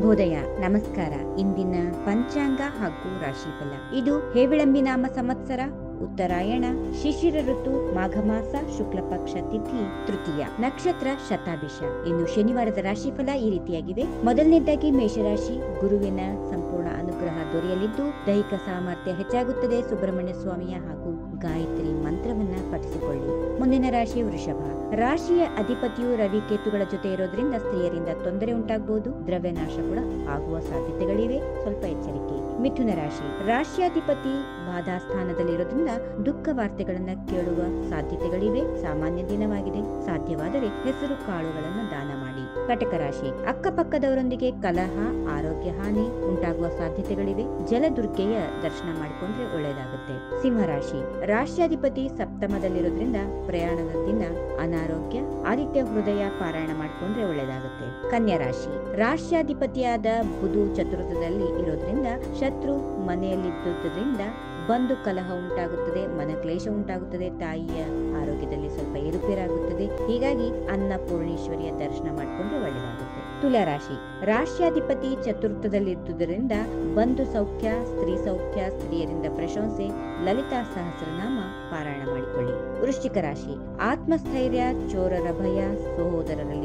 ಶುಭೋದಯ ನಮಸ್ಕಾರ. ಇಂದಿನ ಪಂಚಾಂಗ ಹಾಗೂ ರಾಶಿಫಲ. ಇದು ಹೇವಿಳಂಬಿ ನಾಮ ಸಂವತ್ಸರ, ಉತ್ತರಾಯಣ, ಶಿಶಿರ ಋತು ಮಾಘ ಮಾಸ ಶುಕ್ಲ ಪಕ್ಷ ತಿಥಿ, ತೃತೀಯ. ನಕ್ಷತ್ರ ಶತಾಭಿಷ. ಇನ್ನು ಶನಿವಾರದ ರಾಶಿಫಲ ಈ ರೀತಿಯಾಗಿದೆ. ಮೊದಲನೇದಾಗಿ ಮೇಷರಾಶಿ. ಗುರುವಿನ ಸಂಪೂರ್ಣ ಅನುಗ್ರಹ ದೊರೆಯಲಿದ್ದು ದೈಹಿಕ ಸಾಮರ್ಥ್ಯ ಹೆಚ್ಚಾಗುತ್ತದೆ. ಸುಬ್ರಹ್ಮಣ್ಯ ಸ್ವಾಮಿಯ ಹಾಗೂ ಗಾಯತ್ರಿ ಮಂತ್ರವನ್ನ ಪಠಿಸಿಕೊಳ್ಳಿ. ಮುಂದಿನ ರಾಶಿ ವೃಷಭ. ರಾಶಿಯ ಅಧಿಪತಿಯು ರವಿ ಕೇತುಗಳ ಜೊತೆ ಇರೋದ್ರಿಂದ ಸ್ತ್ರೀಯರಿಂದ ತೊಂದರೆ ಉಂಟಾಗಬಹುದು ದ್ರವ್ಯನಾಶ ಕೂಡ ಆಗುವ ಸಾಧ್ಯತೆಗಳಿವೆ. ಸ್ವಲ್ಪ ಎಚ್ಚರಿಕೆ. ಮಿಥುನ ರಾಶಿ. ರಾಶಿಯಾಧಿಪತಿ ಬಾಧಾ ಸ್ಥಾನದಲ್ಲಿರೋದ್ರಿಂದ ದುಃಖ ವಾರ್ತೆಗಳನ್ನ ಕೇಳುವ ಸಾಧ್ಯತೆಗಳಿವೆ. ಸಾಮಾನ್ಯ ದಿನವಾಗಿದೆ. ಸಾಧ್ಯವಾದರೆ ಹೆಸರು ಕಾಳುಗಳನ್ನು ದಾನ ಮಾಡಿ. ಕಟಕ ರಾಶಿ. ಅಕ್ಕಪಕ್ಕದವರೊಂದಿಗೆ ಕಲಹ, ಆರೋಗ್ಯ ಹಾನಿ ಉಂಟಾಗುವ ಸಾಧ್ಯತೆಗಳಿವೆ. ಜಲದುರ್ಗೆಯ ದರ್ಶನ ಮಾಡಿಕೊಂಡ್ರೆ ಒಳ್ಳೆಯದಾಗುತ್ತೆ. ಸಿಂಹರಾಶಿ ರಾಶಿಯಾಧಿಪತಿ ಸಪ್ತಮದಲ್ಲಿರೋದ್ರಿಂದ ಪ್ರಯಾಣದ ದಿನ ಅನಾರೋಗ್ಯ, ಆದಿತ್ಯ ಹೃದಯ ಪಾರಾಯಣ ಮಾಡಿಕೊಂಡ್ರೆ ಒಳ್ಳೆಯದಾಗುತ್ತೆ. ಕನ್ಯಾ ರಾಶಿ. ರಾಷ್ಟ್ರಾಧಿಪತಿಯಾದ ಬುಧು ಚತುರ್ಥದಲ್ಲಿ ಇರೋದ್ರಿಂದ ಶತ್ರು ಮನೆಯಲ್ಲಿದ್ದುದರಿಂದ ಬಂದು ಕಲಹ ಉಂಟಾಗುತ್ತದೆ, ಮನಕ್ಲೇಶ ಉಂಟಾಗುತ್ತದೆ, ತಾಯಿಯ ಆರೋಗ್ಯದಲ್ಲಿ ಸ್ವಲ್ಪ ಏರುಪೇರಾಗುತ್ತದೆ. ಹೀಗಾಗಿ ಅನ್ನಪೂರ್ಣೇಶ್ವರಿಯ ದರ್ಶನ ಮಾಡಿಕೊಂಡು ಒಳ್ಳೆಯದಾಗುತ್ತೆ. ತುಲಾರಾಶಿ. ರಾಶ್ಯಾಧಿಪತಿ ಚತುರ್ಥದಲ್ಲಿದ್ದುದರಿಂದ ಬಂಧು ಸೌಖ್ಯ, ಸ್ತ್ರೀ ಸೌಖ್ಯ, ಸ್ತ್ರೀಯರಿಂದ ಪ್ರಶಂಸೆ, ಲಲಿತಾ ಸಹಸ್ರನಾಮ ಪಾರಾಯಣ ಮಾಡಿಕೊಳ್ಳಿ. ವೃಶ್ಚಿಕ ರಾಶಿ. ಆತ್ಮಸ್ಥೈರ್ಯ, ಚೋರರ ಭಯ, ಸಹೋದರರಲ್ಲಿ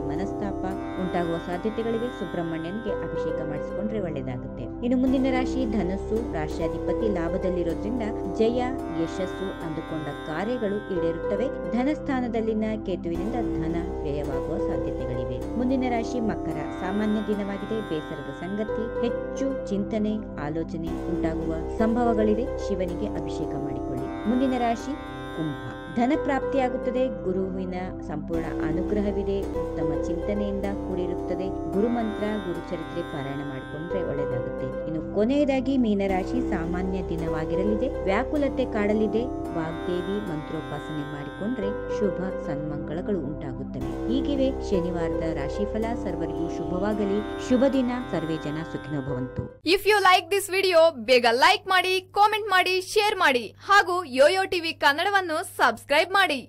ಉಂಟಾಗುವ ಸಾಧ್ಯತೆಗಳಿವೆ ಸುಬ್ರಹ್ಮಣ್ಯನ್ಗೆ ಅಭಿಷೇಕ ಮಾಡಿಸಿಕೊಂಡ್ರೆ ಒಳ್ಳೆಯದಾಗುತ್ತೆ. ಇನ್ನು ಮುಂದಿನ ರಾಶಿ ಧನಸ್ಸು. ರಾಶಿಯಾಧಿಪತಿ ಲಾಭದಲ್ಲಿರೋದ್ರಿಂದ ಜಯ, ಯಶಸ್ಸು ಅಂದುಕೊಂಡ ಕಾರ್ಯಗಳು ಈಡೇರುತ್ತವೆ. ಧನಸ್ಥಾನದಲ್ಲಿನ ಕೇತುವಿನಿಂದ ಧನ ವ್ಯಯವಾಗುವ ಸಾಧ್ಯತೆಗಳಿವೆ. ಮುಂದಿನ ರಾಶಿ ಮಕರ. ಸಾಮಾನ್ಯ ದಿನವಾಗಿದೆ. ಬೇಸರದ ಸಂಗತಿ. ಹೆಚ್ಚು ಚಿಂತನೆ, ಆಲೋಚನೆ ಉಂಟಾಗುವ ಸಂಭವಗಳಿವೆ. ಶಿವನಿಗೆ ಅಭಿಷೇಕ ಮಾಡಿಕೊಳ್ಳಿ. ಮುಂದಿನ ರಾಶಿ ಕುಂಭ. ಧನ ಪ್ರಾಪ್ತಿಯಾಗುತ್ತದೆ ಗುರುವಿನ ಸಂಪೂರ್ಣ ಅನುಗ್ರಹವಿದೆ, ಉತ್ತಮ ಚಿಂತನೆಯಿಂದ ಕೂಡಿರುತ್ತದೆ. ಗುರುಮಂತ್ರ, ಗುರುಚರಿತ್ರೆ ಪಾರಾಯಣ ಮಾಡಿಕೊಂಡ್ರೆ ಒಳ್ಳೆಯದಾಗುತ್ತೆ. ಇನ್ನು ಕೊನೆಯದಾಗಿ ಮೀನರಾಶಿ ಸಾಮಾನ್ಯ ದಿನವಾಗಿರಲಿದೆ. ವ್ಯಾಕುಲತೆ ಕಾಡಲಿದೆ. ವಾಗ್ದೇವಿ ಮಂತ್ರೋಪಾಸನೆ ಮಾಡಿಕೊಂಡ್ರೆ ಶುಭ ಸನ್ಮಂಗಳಗಳು ಉಂಟಾಗುತ್ತವೆ. ಹೀಗಿವೆ ಶನಿವಾರದ ರಾಶಿಫಲ ಸರ್ವರಿಗೂ ಶುಭವಾಗಲಿ. ಶುಭ ದಿನ ಸರ್ವೇ ಜನ ಸುಖಿನೋ ಭವಂತು. If you like this video ಬೇಗ ಲೈಕ್ ಮಾಡಿ ಕಾಮೆಂಟ್ ಮಾಡಿ ಶೇರ್ ಮಾಡಿ. ಹಾಗೂ ಯೋಯೋ ಟಿವಿ ಕನ್ನಡವನ್ನು ಸಬ್ಸ್ಕ್ರೈಬ್ ಮಾಡಿ.